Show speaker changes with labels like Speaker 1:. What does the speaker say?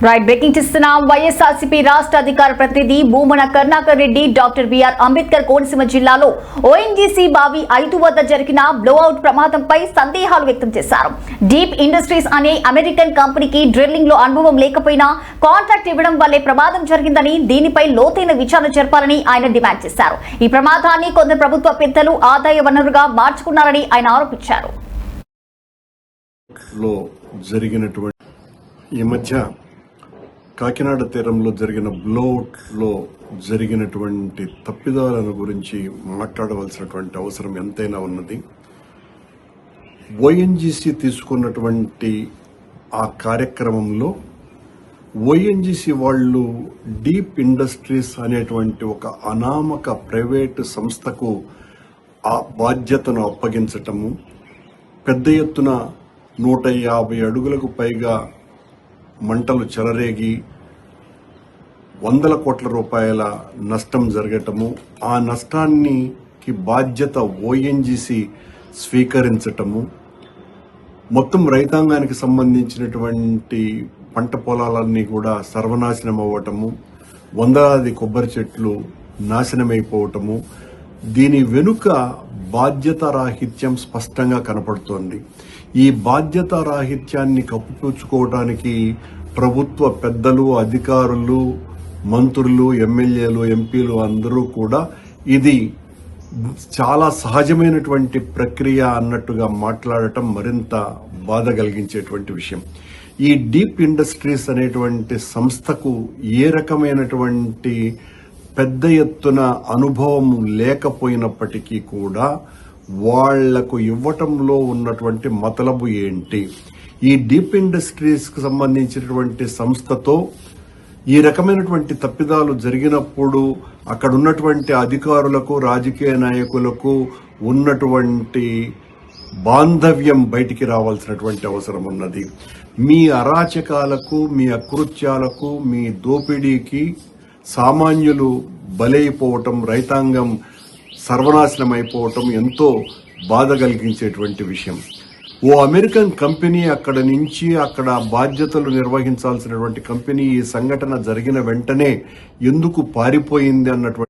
Speaker 1: Right breaking చేస్తున్నాం వైఎస్ఆర్సీపీ రాష్ట్ర అధికార ప్రతినిధి Bhumana Karunakar Reddy doctor B R Ambedkar Konaseema జిల్లాలో ఓఎన్జీసీ బావి ఐదు వద్ద జరిగిన బ్లోఅవుట్ ప్రమాదంపై సందేహాలు వ్యక్తం చేశారు డీప్ ఇండస్ట్రీస్ అనే అమెరికన్ కంపెనీకి డ్రిల్లింగ్లో అనుభవం లేకపోయినా కాంట్రాక్ట్ ఇవ్వడం వల్లే ప్రమాదం జరిగిందని దీనిపై లోతైన విచారణ జరపాలని ఆయన డిమాండ్ చేశారు ఈ ప్రమాదాన్ని కొందరు ప్రభుత్వ పెద్దలు ఆదాయ వనరుగా మార్చుకున్నారని ఆయన ఆరోపించారు.
Speaker 2: జరిగినటువంటి ఈ మధ్య కాకినాడ తీరంలో జరిగిన బ్లోట్లో జరిగినటువంటి తప్పిదాలను గురించి మాట్లాడవలసినటువంటి అవసరం ఎంతైనా ఉన్నది. ఓఎన్జీసీ తీసుకున్నటువంటి ఆ కార్యక్రమంలో ఓఎన్జీసీ వాళ్ళు డీప్ ఇండస్ట్రీస్ అనేటువంటి ఒక అనామక ప్రైవేటు సంస్థకు ఆ బాధ్యతను అప్పగించటము పెద్ద ఎత్తున నూట యాభై అడుగులకు పైగా మంటలు చెలరేగి వందల కోట్ల రూపాయల నష్టం జరగటము ఆ నష్టానికి బాధ్యత ఓఎన్జీసీ స్వీకరించటము మొత్తం రైతాంగానికి సంబంధించినటువంటి పంట పొలాలన్నీ కూడా సర్వనాశనం అవ్వటము వందలాది కొబ్బరి చెట్లు నాశనమైపోవటము దీని వెనుక బాధ్యత రాహిత్యం స్పష్టంగా కనపడుతోంది. ఈ బాధ్యత రాహిత్యాన్ని కప్పుపుచ్చుకోవడానికి ప్రభుత్వ పెద్దలు అధికారులు మంత్రులు ఎమ్మెల్యేలు ఎంపీలు అందరూ కూడా ఇది చాలా సహజమైనటువంటి ప్రక్రియ అన్నట్టుగా మాట్లాడటం మరింత బాధ కలిగించేటువంటి విషయం. ఈ డీప్ ఇండస్ట్రీస్ అనేటువంటి సంస్థకు ఏ రకమైనటువంటి పెద్ద ఎత్తున అనుభవం లేకపోయినప్పటికీ కూడా వాళ్ళకు ఇవ్వటంలో ఉన్నటువంటి మతలబు ఏంటి? ఈ డీప్ ఇండస్ట్రీస్కి సంబంధించినటువంటి సంస్థతో ఈ రకమైనటువంటి తప్పిదాలు జరిగినప్పుడు అక్కడ ఉన్నటువంటి అధికారులకు రాజకీయ నాయకులకు ఉన్నటువంటి బాంధవ్యం బయటికి రావాల్సినటువంటి అవసరం ఉన్నది. మీ అరాచకాలకు మీ అకృత్యాలకు మీ దోపిడీకి సామాన్యులు బలైపోవటం రైతాంగం సర్వనాశనం అయిపోవటం ఎంతో బాధ కలిగించేటువంటి విషయం. ఓ అమెరికన్ కంపెనీ అక్కడ నుంచి అక్కడ బాధ్యతలు నిర్వహించాల్సినటువంటి కంపెనీ ఈ సంఘటన జరిగిన వెంటనే ఎందుకు పారిపోయింది అన్నటువంటి